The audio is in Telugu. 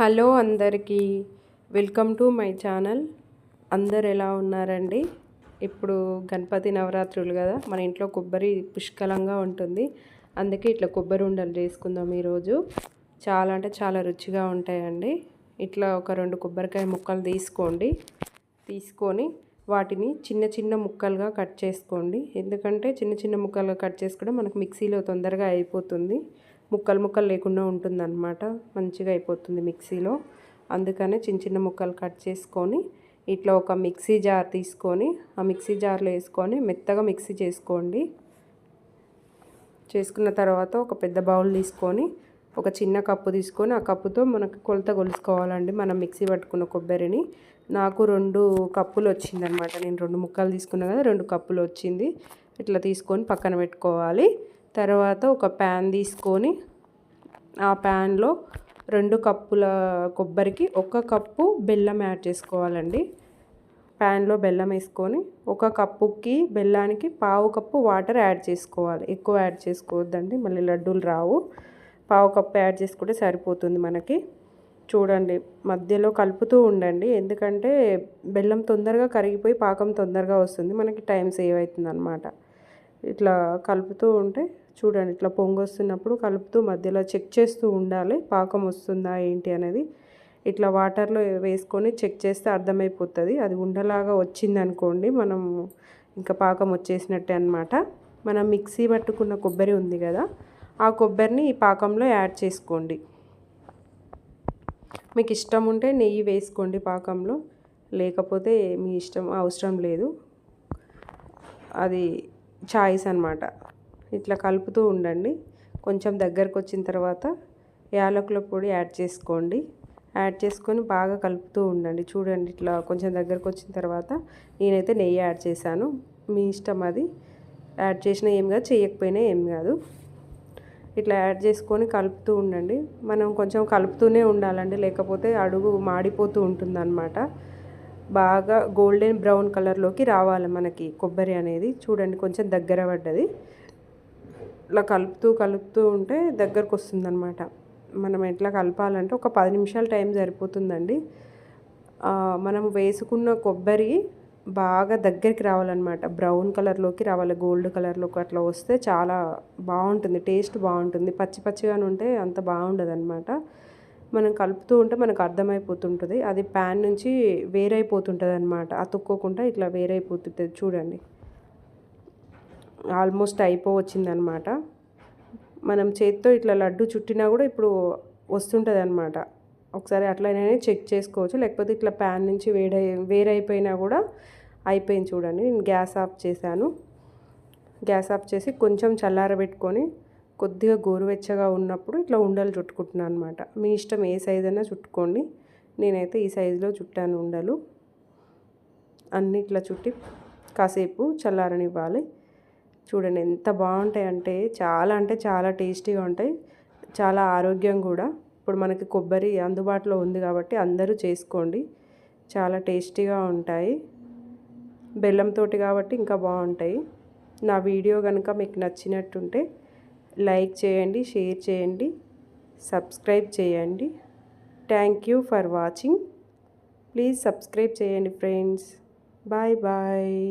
హలో అందరికీ వెల్కమ్ టు మై ఛానల్. అందరు ఎలా ఉన్నారండి? ఇప్పుడు గణపతి నవరాత్రులు కదా మన ఇంట్లో కొబ్బరి పుష్కలంగా ఉంటుంది. అందుకే ఇట్లా కొబ్బరి ఉండలు చేసుకుందాం ఈరోజు. చాలా అంటే చాలా రుచిగా ఉంటాయండి. ఇట్లా ఒక రెండు కొబ్బరికాయ ముక్కలు తీసుకోండి. తీసుకొని వాటిని చిన్న చిన్న ముక్కలుగా కట్ చేసుకోండి. ఎందుకంటే చిన్న చిన్న ముక్కలుగా కట్ చేసుకోవడం మనకు మిక్సీలో తొందరగా అయిపోతుంది. ముక్కలు ముక్కలు లేకుండా ఉంటుందన్నమాట. మంచిగా అయిపోతుంది మిక్సీలో. అందుకనే చిన్న చిన్న ముక్కలు కట్ చేసుకొని ఇట్లా ఒక మిక్సీ జార్ తీసుకొని ఆ మిక్సీ జార్లో వేసుకొని మెత్తగా మిక్సీ చేసుకోండి. చేసుకున్న తర్వాత ఒక పెద్ద బౌల్ తీసుకొని ఒక చిన్న కప్పు తీసుకొని ఆ కప్పుతో మనకు కొలత కొలుసుకోవాలండి. మనం మిక్సీ పట్టుకున్న కొబ్బరిని. నాకు రెండు కప్పులు వచ్చిందనమాట నేను రెండు ముక్కలు తీసుకున్నా కదా రెండు కప్పులు వచ్చింది. ఇట్లా తీసుకొని పక్కన పెట్టుకోవాలి. తర్వాత ఒక ప్యాన్ తీసుకొని ఆ ప్యాన్లో రెండు కప్పుల కొబ్బరికి ఒక కప్పు బెల్లం యాడ్ చేసుకోవాలండి. ప్యాన్లో బెల్లం వేసుకొని ఒక కప్పుకి బెల్లానికి పావు కప్పు వాటర్ యాడ్ చేసుకోవాలి. ఎక్కువ యాడ్ చేసుకోవద్దండి మళ్ళీ లడ్డూలు రావు. పావు కప్పు యాడ్ చేసుకుంటే సరిపోతుంది మనకి. చూడండి మధ్యలో కలుపుతూ ఉండండి. ఎందుకంటే బెల్లం తొందరగా కరిగిపోయి పాకం తొందరగా వస్తుంది. మనకి టైం సేవ్ అవుతుంది అనమాట ఇట్లా కలుపుతూ ఉంటే చూడండి ఇట్లా పొంగొస్తున్నప్పుడు కలుపుతూ మధ్యలో చెక్ చేస్తూ ఉండాలి పాకం వస్తుందా ఏంటి అనేది. ఇట్లా వాటర్లో వేసుకొని చెక్ చేస్తే అర్థమైపోతుంది. అది ఉండలాగా వచ్చింది అనుకోండి మనం ఇంకా పాకం వచ్చేసినట్టే అనమాట మనం మిక్సీ పట్టుకున్న కొబ్బరి ఉంది కదా ఆ కొబ్బరిని ఈ పాకంలో యాడ్ చేసుకోండి. మీకు ఇష్టం ఉంటే నెయ్యి వేసుకోండి పాకంలో లేకపోతే మీ ఇష్టం అవసరం లేదు. అది చాయిస్ అనమాట ఇట్లా కలుపుతూ ఉండండి. కొంచెం దగ్గరకు వచ్చిన తర్వాత యాలకుల పొడి యాడ్ చేసుకోండి. యాడ్ చేసుకొని బాగా కలుపుతూ ఉండండి. చూడండి ఇట్లా కొంచెం దగ్గరకు వచ్చిన తర్వాత నేనైతే నెయ్యి యాడ్ చేశాను. మీ ఇష్టం అది. యాడ్ చేసినా ఏం కాదు చేయకపోయినా ఏం కాదు. ఇట్లా యాడ్ చేసుకొని కలుపుతూ ఉండండి. మనం కొంచెం కలుపుతూనే ఉండాలండి. లేకపోతే అడుగు మాడిపోతూ ఉంటుందన్నమాట. బాగా గోల్డెన్ బ్రౌన్ కలర్లోకి రావాలి మనకి కొబ్బరి అనేది. చూడండి కొంచెం దగ్గర పడ్డది. ఇట్లా కలుపుతూ కలుపుతూ ఉంటే దగ్గరకు వస్తుందన్నమాట. మనం ఎట్లా కలపాలంటే ఒక పది నిమిషాల టైం సరిపోతుందండి. మనం వేసుకున్న కొబ్బరి బాగా దగ్గరికి రావాలన్నమాట. బ్రౌన్ కలర్లోకి రావాలి గోల్డ్ కలర్లోకి అట్లా వస్తే చాలా బాగుంటుంది టేస్ట్ బాగుంటుంది. పచ్చి పచ్చిగానే ఉంటే అంత బాగుండదు అనమాట మనం కలుపుతూ ఉంటే మనకు అర్థమైపోతుంటుంది. అది ప్యాన్ నుంచి వేరైపోతుంటుంది అనమాట అతుక్కోకుండా ఇట్లా వేరైపోతుంటుంది చూడండి. ఆల్మోస్ట్ అయిపోవచ్చిందనమాట. మనం చేత్తో ఇట్లా లడ్డు చుట్టినా కూడా ఇప్పుడు వస్తుంటుంది అనమాట ఒకసారి అట్లనే చెక్ చేసుకోవచ్చు. లేకపోతే ఇట్లా ప్యాన్ నుంచి వేడై వేరైపోయినా కూడా అయిపోయింది చూడండి. నేను గ్యాస్ ఆఫ్ చేశాను. గ్యాస్ ఆఫ్ చేసి కొంచెం చల్లారబెట్టుకొని కొద్దిగా గోరువెచ్చగా ఉన్నప్పుడు ఇట్లా ఉండలు చుట్టుకుంటున్నాను అనమాట మీ ఇష్టం ఏ సైజ్ అయినా చుట్టుకోండి. నేనైతే ఈ సైజులో చుట్టాను ఉండలు. అన్ని ఇట్లా చుట్టి కాసేపు చల్లారనివ్వాలి. చూడండి ఎంత బాగుంటాయి అంటే చాలా అంటే చాలా టేస్టీగా ఉంటాయి. చాలా ఆరోగ్యం కూడా. ఇప్పుడు మనకి కొబ్బరి అందుబాటులో ఉంది కాబట్టి అందరూ చేసుకోండి. చాలా టేస్టీగా ఉంటాయి. బెల్లంతో కాబట్టి ఇంకా బాగుంటాయి. నా వీడియో కనుక మీకు నచ్చినట్టుంటే లైక్ చేయండి షేర్ చేయండి సబ్స్క్రైబ్ చేయండి. Thank you for watching. Please subscribe చేయండి ఫ్రెండ్స్. Bye bye.